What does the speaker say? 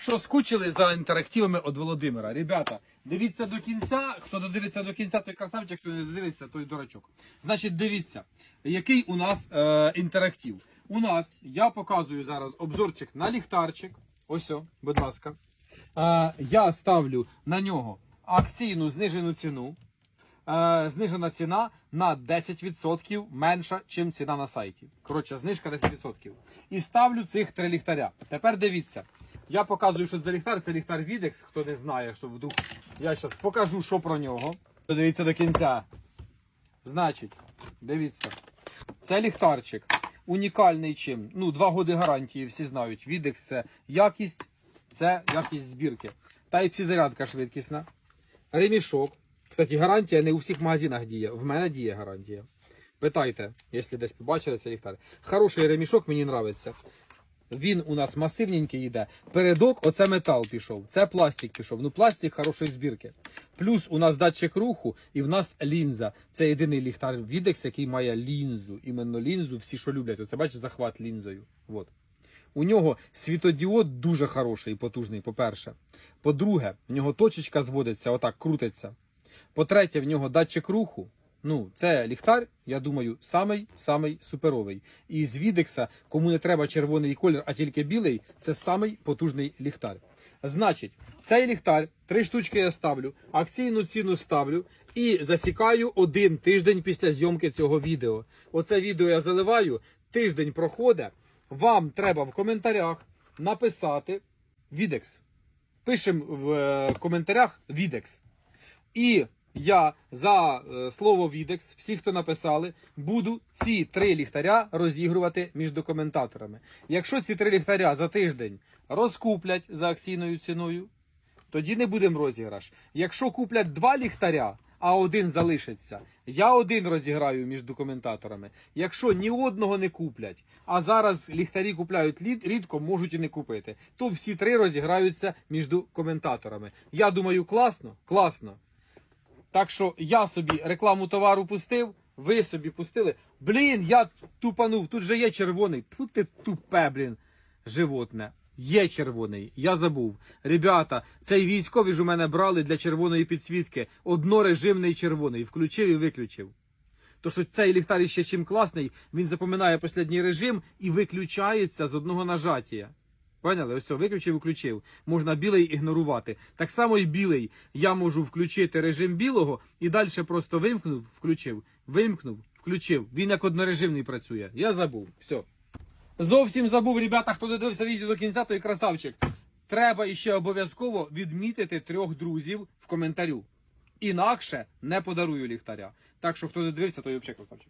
що скучили за інтерактивами від Володимира. Ребята, дивіться до кінця. Хто додивиться до кінця, той красавчик, хто не додивиться, той дурачок. Значить, дивіться, який у нас е, інтерактив. У нас я показую зараз обзорчик на ліхтарчик. Ось, о, будь ласка. Е, я ставлю на нього акційну знижену ціну. Е, знижена ціна на 10% менша, ніж ціна на сайті. Коротше, знижка 10%. І ставлю цих три ліхтаря. Тепер дивіться. Я показую, що це ліхтар, це ліхтар Videx, хто не знає, що вдруг. Я зараз покажу, що про нього. Дивіться до кінця. Значить, дивіться. Це ліхтарчик. Унікальний чим. Ну, два годи гарантії, всі знають. Videx це якість, це якість збірки. Type-C зарядка швидкісна. Ремішок. Кстати, гарантія не у всіх магазинах діє. В мене діє гарантія. Питайте, якщо десь побачили цей ліхтар. Хороший ремішок мені подобається. Він у нас масивненький йде. Передок, оце метал пішов. Це пластик пішов. Ну, пластик хорошої збірки. Плюс у нас датчик руху і в нас лінза. Це єдиний ліхтар Videx, який має лінзу. Іменно лінзу, всі, що люблять. Оце бачиш захват лінзою. Вот. У нього світодіод дуже хороший і потужний, по-перше. По-друге, в нього точечка зводиться, отак крутиться. По-третє, в нього датчик руху. Ну, це ліхтар, я думаю, самий самий суперовий. І з Відекса, кому не треба червоний колір, а тільки білий, це самий потужний ліхтар. Значить, цей ліхтар, три штучки я ставлю, акційну ціну ставлю і засікаю один тиждень після зйомки цього відео. Оце відео я заливаю, тиждень проходить. Вам треба в коментарях написати Відекс. Пишемо в е, коментарях Відекс. І я за е, слово Відекс, всі, хто написали, буду ці три ліхтаря розігрувати між коментаторами. Якщо ці три ліхтаря за тиждень розкуплять за акційною ціною, тоді не будемо розіграш. Якщо куплять два ліхтаря, а один залишиться, я один розіграю між коментаторами. Якщо ні одного не куплять, а зараз ліхтарі купляють рідко, можуть і не купити, то всі три розіграються між коментаторами. Я думаю, класно, класно. Так що я собі рекламу товару пустив, ви собі пустили. Блін, я тупанув, тут же є червоний. Тут ти тупе, блін, животне. Є червоний, я забув. Ребята, цей військовий ж у мене брали для червоної підсвітки. Однорежимний червоний. Включив і виключив. То що цей ліхтар ще чим класний, він запоминає останній режим і виключається з одного нажаття. Поняли? Ось все, виключив, включив. Можна білий ігнорувати. Так само і білий. Я можу включити режим білого і далі просто вимкнув, включив, вимкнув, включив. Він як однорежимний працює. Я забув. Все. Зовсім забув, ребята, хто додивився відео до кінця, той красавчик. Треба іще обов'язково відмітити трьох друзів в коментарю. Інакше не подарую ліхтаря. Так що хто додивився, той взагалі красавчик.